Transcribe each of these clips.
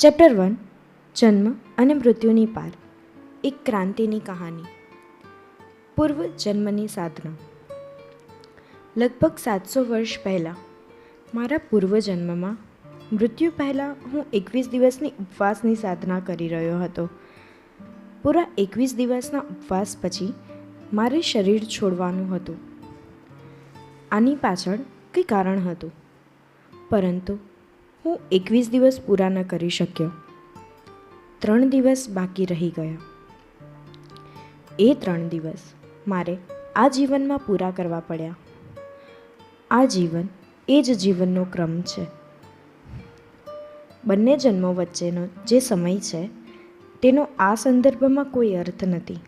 Chapter one જન્મ અને મૃત્યુની પાર, એક ક્રાંતિની કહાની. પૂર્વ જન્મની સાધના. લગભગ સાતસો વર્ષ પહેલાં, મારા પૂર્વજન્મમાં મૃત્યુ પહેલાં હું એકવીસ દિવસની ઉપવાસની સાધના કરી રહ્યો હતો. પૂરા એકવીસ દિવસના ઉપવાસ પછી મારે શરીર છોડવાનું હતું. આની પાછળ કંઈ કારણ હતું. પરંતુ હું એકવીસ દિવસ પૂરા ન કરી શક્યો. ત્રણ દિવસ બાકી રહી ગયા. એ ત્રણ દિવસ મારે આ જીવનમાં પૂરા કરવા પડ્યા. આ જીવન એ જ જીવનનો ક્રમ છે. બંને જન્મો વચ્ચેનો જે સમય છે, તેનો આ સંદર્ભમાં કોઈ અર્થ નથી.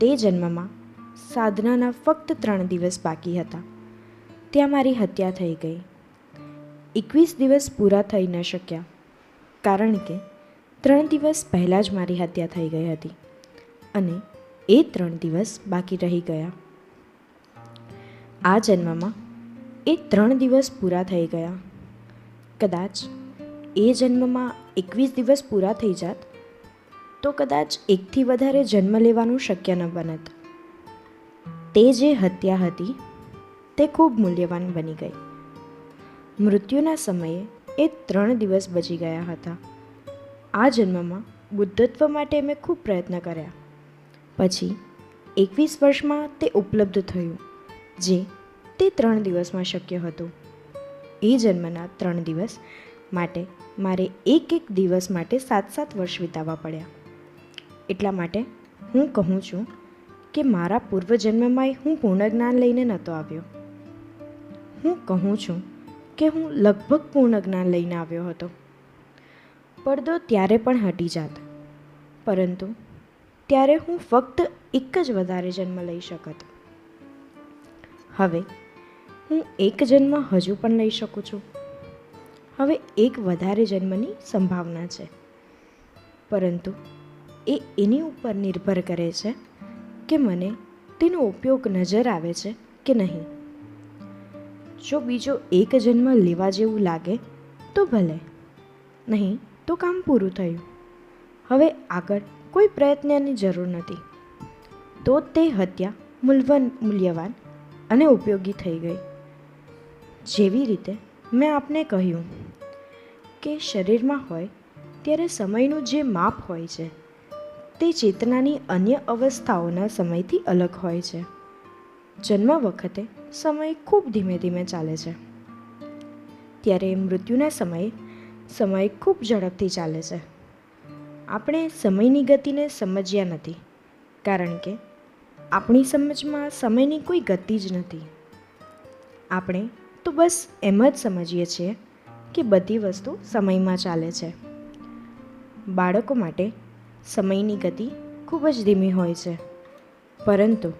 તે જન્મમાં સાધનાના ફક્ત ત્રણ દિવસ બાકી હતા. ત્યાં મારી હત્યા થઈ ગઈ. એકવીસ દિવસ પૂરા થઈ ન શક્યા. કારણ કે ત્રણ દિવસ પહેલાં જ મારી હત્યા થઈ ગઈ હતી અને એ ત્રણ દિવસ બાકી રહી ગયા. આ જન્મમાં એ ત્રણ દિવસ પૂરા થઈ ગયા. કદાચ એ જન્મમાં એકવીસ દિવસ પૂરા થઈ જાત, તો કદાચ એકથી વધારે જન્મ લેવાનું શક્ય ન બનત. તે જે હત્યા હતી, તે ખૂબ મૂલ્યવાન બની ગઈ. મૃત્યુના સમયે એ ત્રણ દિવસ બચી ગયા હતા. આ જન્મમાં બુદ્ધત્વ માટે મેં ખૂબ પ્રયત્ન કર્યા. પછી એકવીસ વર્ષમાં તે ઉપલબ્ધ થયું, જે તે ત્રણ દિવસમાં શક્ય હતું. એ જન્મના ત્રણ દિવસ માટે મારે એક એક દિવસ માટે સાત સાત વર્ષ વિતાવવા પડ્યા. એટલા માટે હું કહું છું કે મારા પૂર્વજન્મમાં હું પૂર્ણ જ્ઞાન લઈને નહોતો આવ્યો. હું કહું છું કે હું લગભગ પૂર્ણ જ્ઞાન લઈને આવ્યો હતો. પડદો ત્યારે પણ હટી જાત. પરંતુ ત્યારે હું ફક્ત એક જ વધારે જન્મ લઈ શકત. હવે હું એક જન્મ હજુ પણ લઈ શકું છું. હવે એક વધારે જન્મની સંભાવના છે. પરંતુ એ એની ઉપર નિર્ભર કરે છે કે મને તેનો ઉપયોગ નજર આવે છે કે નહીં. જો બીજો એક જન્મ લેવા જેવું લાગે, તો ભલે. નહીં, તો કામ પૂરું થયું. હવે આગળ કોઈ પ્રયત્નની જરૂર નથી. તો તે હત્યા મૂલવન મૂલ્યવાન અને ઉપયોગી થઈ ગઈ. જેવી રીતે મેં આપને કહ્યું કે શરીરમાં હોય ત્યારે સમયનું જે માપ હોય છે, તે ચેતનાની અન્ય અવસ્થાઓના સમયથી અલગ હોય છે. જન્મ વખતે સમય ખૂબ ધીમે ધીમે ચાલે છે. ત્યારે મૃત્યુના સમયે સમય ખૂબ ઝડપથી ચાલે છે. આપણે સમયની ગતિને સમજ્યા નથી, કારણ કે આપણી સમજમાં સમયની કોઈ ગતિ જ નથી. આપણે તો બસ એમ જ સમજીએ છીએ કે બધી વસ્તુ સમયમાં ચાલે છે. બાળકો માટે સમયની ગતિ ખૂબ જ ધીમી હોય છે. પરંતુ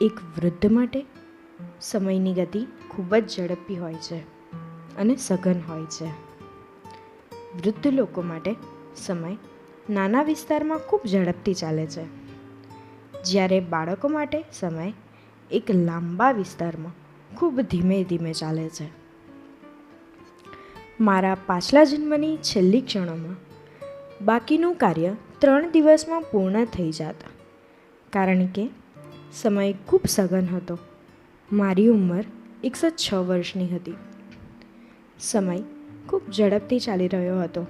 એક વૃદ્ધ માટે સમયની ગતિ ખૂબ જ ઝડપી હોય છે અને સઘન હોય છે. વૃદ્ધ લોકો માટે સમય નાના વિસ્તારમાં ખૂબ ઝડપથી ચાલે છે. જ્યારે બાળકો માટે સમય એક લાંબા વિસ્તારમાં ખૂબ ધીમે ધીમે ચાલે છે. મારા પાછલા જન્મની છેલ્લી ક્ષણોમાં બાકીનું કાર્ય ત્રણ દિવસમાં પૂર્ણ થઈ જાત. કારણ કે સમય ખૂબ સઘન હતો. મારી ઉંમર એકસો છ વર્ષની હતી. સમય ખૂબ ઝડપથી ચાલી રહ્યો હતો.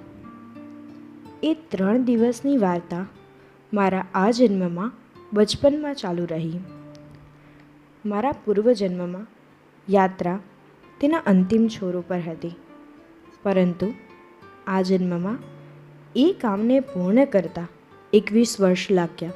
એ ત્રણ દિવસની વાર્તા મારા આ જન્મમાં બચપનમાં ચાલુ રહી. મારા પૂર્વજન્મમાં યાત્રા તેના અંતિમ છોર ઉપર હતી. પરંતુ આ જન્મમાં એ કામને પૂર્ણ કરતાં એકવીસ વર્ષ લાગ્યા.